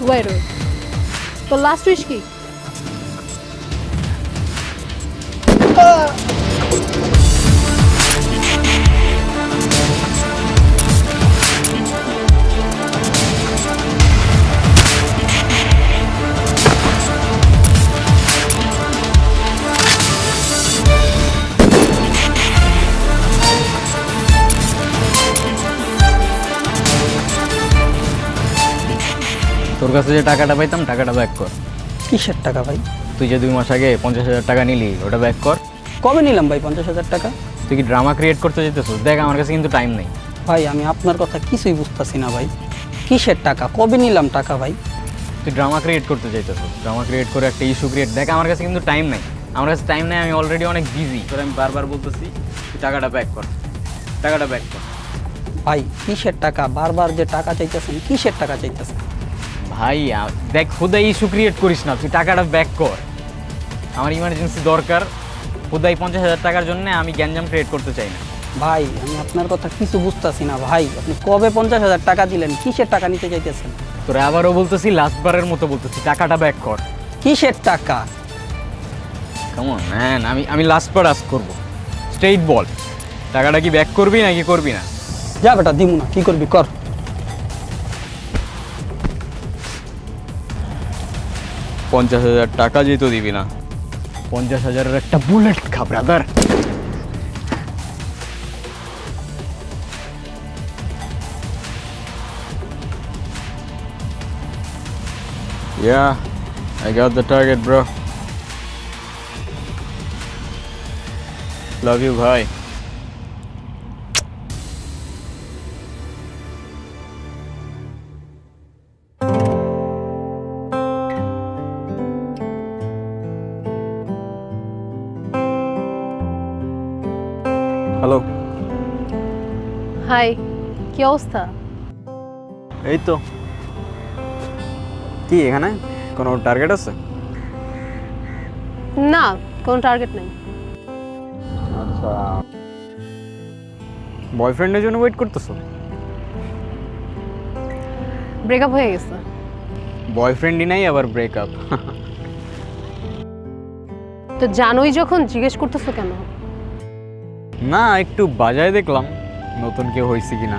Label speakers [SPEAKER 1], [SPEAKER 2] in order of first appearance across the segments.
[SPEAKER 1] Wait wait তো last wish কি
[SPEAKER 2] তোর কাছে যে টাকাটা পাইতাম টাকাটা ব্যাক কর।
[SPEAKER 3] কিসের টাকা ভাই?
[SPEAKER 2] তুই যে দুই মাস আগে পঞ্চাশ হাজার টাকা নিলি ওটা ব্যাক কর।
[SPEAKER 3] কবে নিলাম ভাই পঞ্চাশ হাজার টাকা?
[SPEAKER 2] তুই কি ড্রামা ক্রিয়েট করতে যেতেছিস? দেখ আমার কাছে কিন্তু টাইম নেই।
[SPEAKER 3] ভাই আমি আপনার কথা কিছুই বুঝতেছি না ভাই। কিসের টাকা? কবে নিলাম টাকা ভাই?
[SPEAKER 2] তুই ড্রামা ক্রিয়েট করতে চাইতেছিস ড্রামা ক্রিয়েট করে একটা ইস্যু ক্রিয়েট দেখ আমার কাছে কিন্তু টাইম নেই। আমার কাছে টাইম নেই আমি অলরেডি অনেক বিজি তোর আমি বারবার বলতেছি তুই টাকাটা ব্যাক কর। টাকাটা ব্যাক কর।
[SPEAKER 3] ভাই কিসের টাকা? বারবার যে টাকা চাইতেছেন কিসের টাকা চাইতেছেন?
[SPEAKER 2] ভাই দেখ খুদাই ইস্যু ক্রিয়েট করিস না তুই টাকাটা ব্যাক কর। আমার ইমার্জেন্সি দরকার খুদাই পঞ্চাশ হাজার টাকার জন্য আমি গ্যাঞ্জাম ক্রিয়েট করতে চাই না।
[SPEAKER 3] ভাই আমি আপনার কথা কিছু বুঝতেছি না ভাই। আপনি কবে পঞ্চাশ হাজার টাকা দিলেন? কিসের টাকা নিতে চাইতেছেন?
[SPEAKER 2] তোরা আবারও বলতেছি লাস্টবারের মতো বলতেছি টাকাটা ব্যাক কর।
[SPEAKER 3] কিসের টাকা?
[SPEAKER 2] কেমন হ্যাঁ আমি আমি লাস্টবার আস করব। স্ট্রেইট বল। টাকাটা কি ব্যাক করবি নাকি করবি না?
[SPEAKER 3] যা বেটা দিমু না কি করবি কর।
[SPEAKER 2] পঞ্চাশ হাজার টাকা যেহেতু দিবি না পঞ্চাশ হাজারের একটা বুলেট খা brother Yeah, I got the target, bro. Love you, bhai.
[SPEAKER 1] Hi কি অবস্থা?
[SPEAKER 2] এই তো কি এখানে? কোনো টার্গেট আছে?
[SPEAKER 1] না কোনো টার্গেট নেই।
[SPEAKER 2] আচ্ছা। বয়ফ্রেন্ডের জন্য ওয়েট করতেছো?
[SPEAKER 1] ব্রেকআপ হয়ে গেছে।
[SPEAKER 2] বয়ফ্রেন্ডই নাই আবার ব্রেকআপ
[SPEAKER 1] তো জানোই যখন জিজ্ঞেস করতেছো কেন?
[SPEAKER 2] না একটু বাজায় দেখলাম। নতুন কেউ হয়েছে কিনা।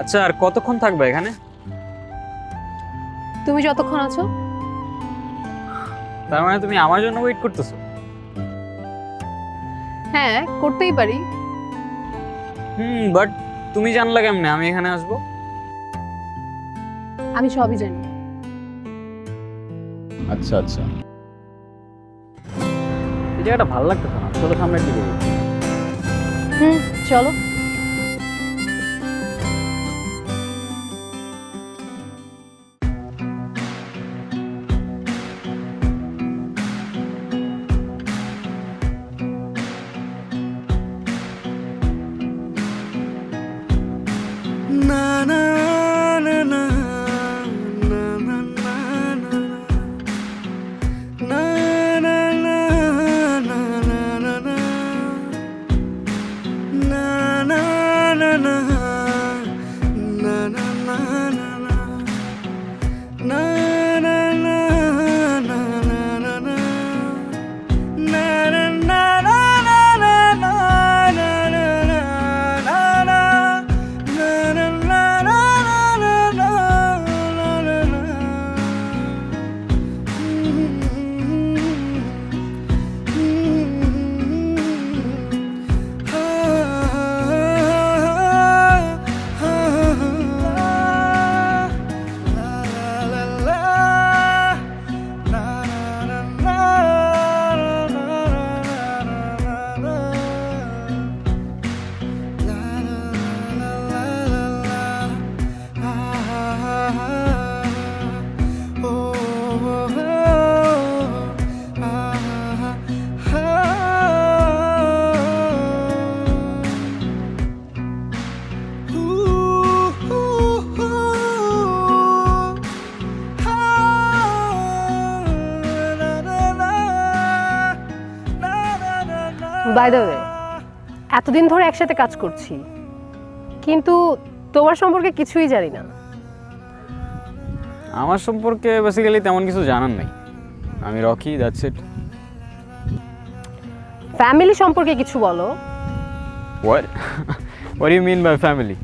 [SPEAKER 2] আচ্ছা আর কতক্ষণ থাকবে এখানে?
[SPEAKER 1] তুমি যতক্ষণ আছো।
[SPEAKER 2] তার মানে তুমি আমার জন্য ওয়েট করতেছো?
[SPEAKER 1] হ্যাঁ করতেই পারি।
[SPEAKER 2] হুম বাট তুমি জানলা কেমনে? আমি এখানে আসব।
[SPEAKER 1] আমি সবই জানি।
[SPEAKER 2] আচ্ছা আচ্ছা। এই জায়গাটা ভালো লাগতেছে না। চলো সামনের দিকে
[SPEAKER 1] হুম চলো। বাই দ্য ওয়ে এতদিন ধরে একসাথে কাজ করছি কিন্তু তোমার সম্পর্কে কিছুই জানি না।
[SPEAKER 2] আমার সম্পর্কে বেসিক্যালি তেমন কিছু জানার নাই। আমি রকি দ্যাটস ইট
[SPEAKER 1] ফ্যামিলি সম্পর্কে কিছু বলো।
[SPEAKER 2] What what you mean by family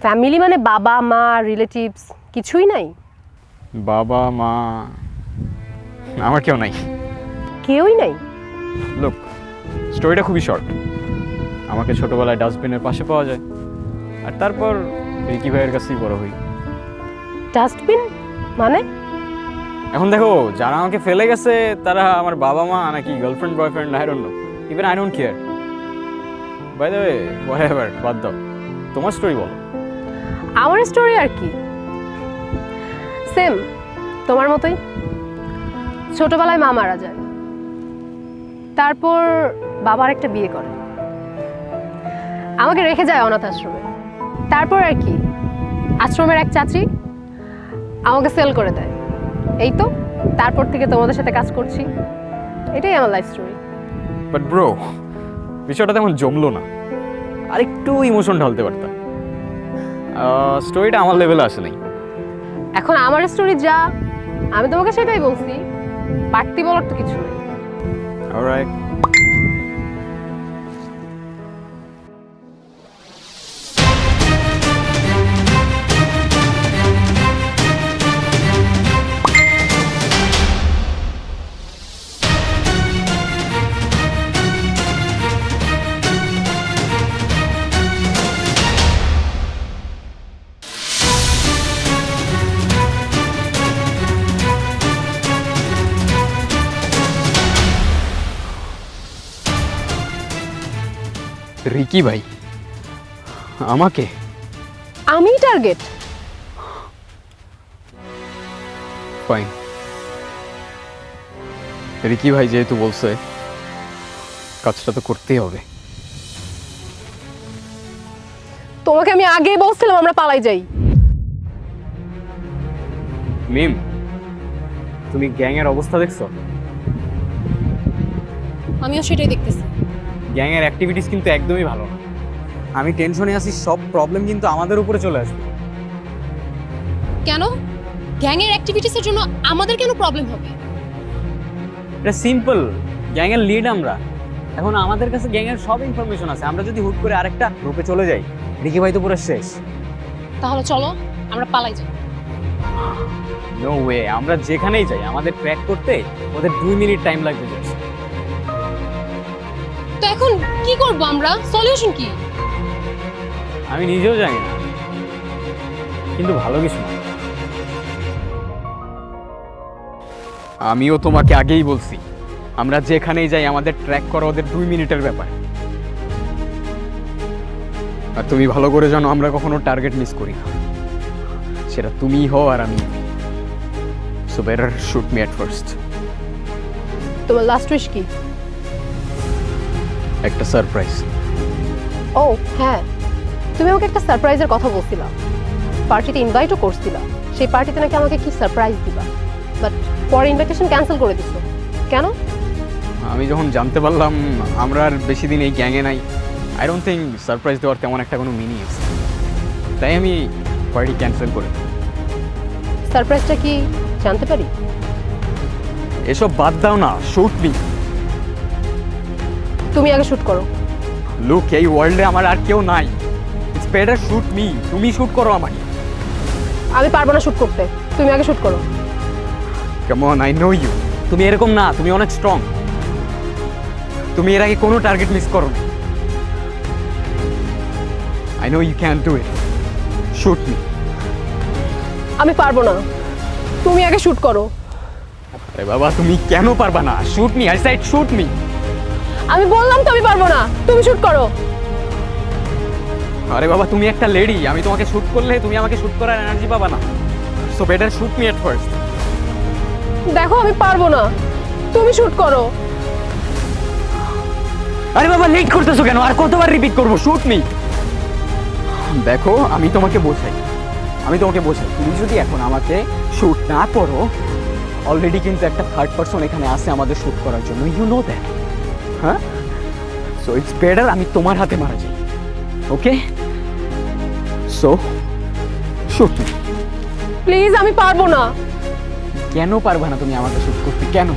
[SPEAKER 1] family মানে বাবা মা রিলেটিভস কিছুই নাই?
[SPEAKER 2] বাবা মা আমার কেউ নাই।
[SPEAKER 1] কেউই নাই?
[SPEAKER 2] লোক স্টোরিটা খুবই শর্ট আমাকে ছোটবেলায় ডাস্টবিনের পাশে পাওয়া যায়। আর তারপর রিকি ভাইয়ের কাছেই বড় হই।
[SPEAKER 1] ডাস্টবিন? মানে?
[SPEAKER 2] এখন দেখো যারা আমাকে ফেলে গেছে তারা আমার বাবা মা নাকি girlfriend boyfriend I don't know even I don't care by the way whatever বাদ দাও। তোমার স্টোরি বলো।
[SPEAKER 1] আমার স্টোরি আর কি? সেম তোমার মতোই। ছোটবেলায় মা মারা যায়। তারপর বাবার একটা বিয়ে করে। আমাকে রেখে যায় অনাথ আশ্রমে। তারপর আর কি আশ্রমের এক চাচি আমাকে সেল করে দেয়। এই তো তারপর থেকে তোমাদের সাথে কাজ করছি। এটাই আমার লাইফ স্টোরি
[SPEAKER 2] বাট ব্রো বিষয়টা তেমন জমলো না। আর একটু ইমোশন ঢালতে পারতাম। স্টোরিটা আমার লেভেলে আসে নাই।
[SPEAKER 1] এখন আমার স্টোরি যা আমি তোমাকে সেটাই বলছি। বাড়তি বলার তো কিছু নেই।
[SPEAKER 2] অলরাইট রিকি ভাই আমাকে?
[SPEAKER 1] আমি টার্গেট।
[SPEAKER 2] ফাইন রিকি ভাই যেহেতু বলছে কাজটা তো করতেই হবে।
[SPEAKER 1] তোমাকে আমি আগেই বলছিলাম আমরা পালাই যাই।
[SPEAKER 2] মিম তুমি গ্যাংয়ের অবস্থা দেখছ?
[SPEAKER 1] আমিও সেটাই
[SPEAKER 2] গ্যাংয়ের অ্যাক্টিভিটিস কিন্তু একদমই ভালো না। আমি টেনশনে আছি সব প্রবলেম কিন্তু আমাদের উপরে চলে আসবে।
[SPEAKER 1] কেন? গ্যাংয়ের অ্যাক্টিভিটিসের জন্য আমাদের কেন প্রবলেম হবে?
[SPEAKER 2] এটা সিম্পল গ্যাংয়ের লিড আমরা। এখন আমাদের কাছে গ্যাংয়ের সব ইনফরমেশন আছে। আমরা যদি হুট করে আরেকটা গ্রুপে চলে যাই রিকি ভাই তো পুরো শেষ।
[SPEAKER 1] তাহলে চলো আমরা পালাই যাই।
[SPEAKER 2] নো ওয়ে আমরা যেখানেই যাই আমাদের ট্র্যাক করতে ওদের দুই মিনিট টাইম লাগবে
[SPEAKER 1] তো এখন কি করব আমরা? সলিউশন কি?
[SPEAKER 2] আমি নিজেও জানি না। কিন্তু ভালো কিছু না। আমিও তোমাকে আগেই বলছি আমরা যেখানেই যাই আমাদের ট্র্যাক করা ওদের দুই মিনিটের ব্যাপার। আর তুমি ভালো করে জানো আমরা কখনো টার্গেট মিস করি না। সেটা তুমি হও আর আমি। So better shoot me at first
[SPEAKER 1] তোমার লাস্ট উইশ কি?
[SPEAKER 2] একটা সারপ্রাইজ
[SPEAKER 1] ও হ্যাঁ। তুমি আমাকে একটা সারপ্রাইজের কথা বলছিলা। পার্টিতে ইনভাইটও করছিলা। সেই পার্টিতে নাকি আমাকে কি সারপ্রাইজ দিবা। বাট পরে ইনভাইটেশন ক্যান্সেল করে দিছো। কেন?
[SPEAKER 2] আমি যখন জানতে পারলাম আমরা আর বেশি দিন এই গ্যাংয়ে নাই আই ডোন্ট থিঙ্ক সারপ্রাইজ দেওয়ার তেমন একটা কোনো মিনিং আছে। তাই আমি পার্টি ক্যান্সেল করে।
[SPEAKER 1] সারপ্রাইজটা কি জানতে পারি?
[SPEAKER 2] এসব বাদ দাও না শুট মি
[SPEAKER 1] তুমি আগে শুট করো।
[SPEAKER 2] লুক এই ওয়ার্ল্ডে আমার আর কেউ নাই। ইটস বেটার শুট মি তুমি শুট করো আমাকে।
[SPEAKER 1] আমি পারব না শুট করতে। তুমি আগে শুট করো।
[SPEAKER 2] কেমন আই নো ইউ তুমি এরকম না তুমি অনেক স্ট্রং তুমি এর আগে কোনো টার্গেট মিস করো না I know you can do it shoot me
[SPEAKER 1] আমি পারব না। তুমি আগে শুট করো।
[SPEAKER 2] আরে বাবা তুমি কেন পারবা না? Shoot me I said shoot me
[SPEAKER 1] আমি বললাম তো আমি পারব না। তুমি শুট করো।
[SPEAKER 2] আরে বাবা তুমি একটা লেডি আমি তোমাকে শুট করলে তুমি আমাকে শুট করার এনার্জি পাবা না। So better shoot me at first
[SPEAKER 1] দেখো আমি পারব না। তুমি শুট করো।
[SPEAKER 2] আরে বাবা লেট করতেছো কেন? আর কতবার রিপিট করব? শুট মি দেখো আমি তোমাকে বোঝাই। আমি তোমাকে বোঝাই। তুমি যদি এখন আমাকে শুট না করো অলরেডি কিন্তু একটা থার্ড পার্সন এখানে আছে আমাদের শুট করার জন্য। ইউ নো দ্যাট হ্যাঁ? সো ইটস বেটার আমি তোমার হাতে মারা যাই। ওকে সো শুট
[SPEAKER 1] প্লিজ আমি পারব না।
[SPEAKER 2] কেন পারবে না তুমি আমাকে শুট করতে? কেন?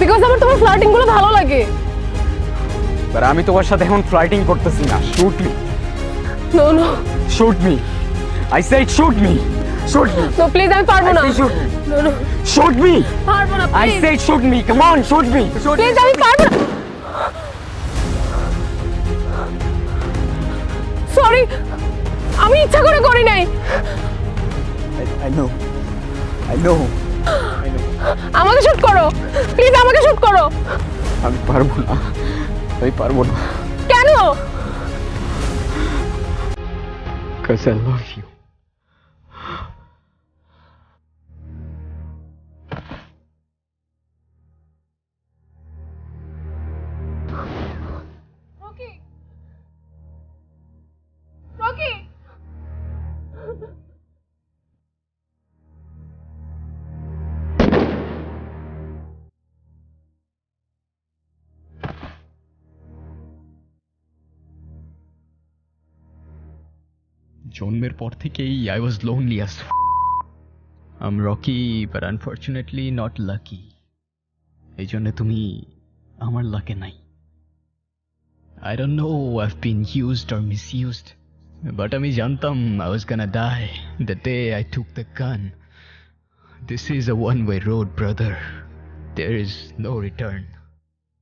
[SPEAKER 1] বিকজ আমার তোমার ফ্লার্টিংগুলো ভালো লাগে।
[SPEAKER 2] বাট আমি তোমার সাথে এখন ফ্লাইটিং করতেছি না। Shoot me
[SPEAKER 1] no no
[SPEAKER 2] shoot me I said shoot me shoot me
[SPEAKER 1] no please আমি পারব না।
[SPEAKER 2] Shoot me
[SPEAKER 1] no no
[SPEAKER 2] shoot me
[SPEAKER 1] পারব না
[SPEAKER 2] I said shoot me come on shoot me
[SPEAKER 1] please আমি পারব না। সরি আমি ইচ্ছা করে করি নাই।
[SPEAKER 2] আই নো আই নো
[SPEAKER 1] আমাকে শুট করো। প্লিজ আমাকে শুট করো।
[SPEAKER 2] আমি পারব না। আমি পারব না।
[SPEAKER 1] কেন?
[SPEAKER 2] Because I love you.
[SPEAKER 4] জন্মের পর থেকেই I was lonely as am Rocky but unfortunately not lucky এই জন্য তুমি আমার লাকে নাই। I don't know I've been used or misused but আমি জানতাম I was gonna die the day I took the gun this is a one way road brother there is no return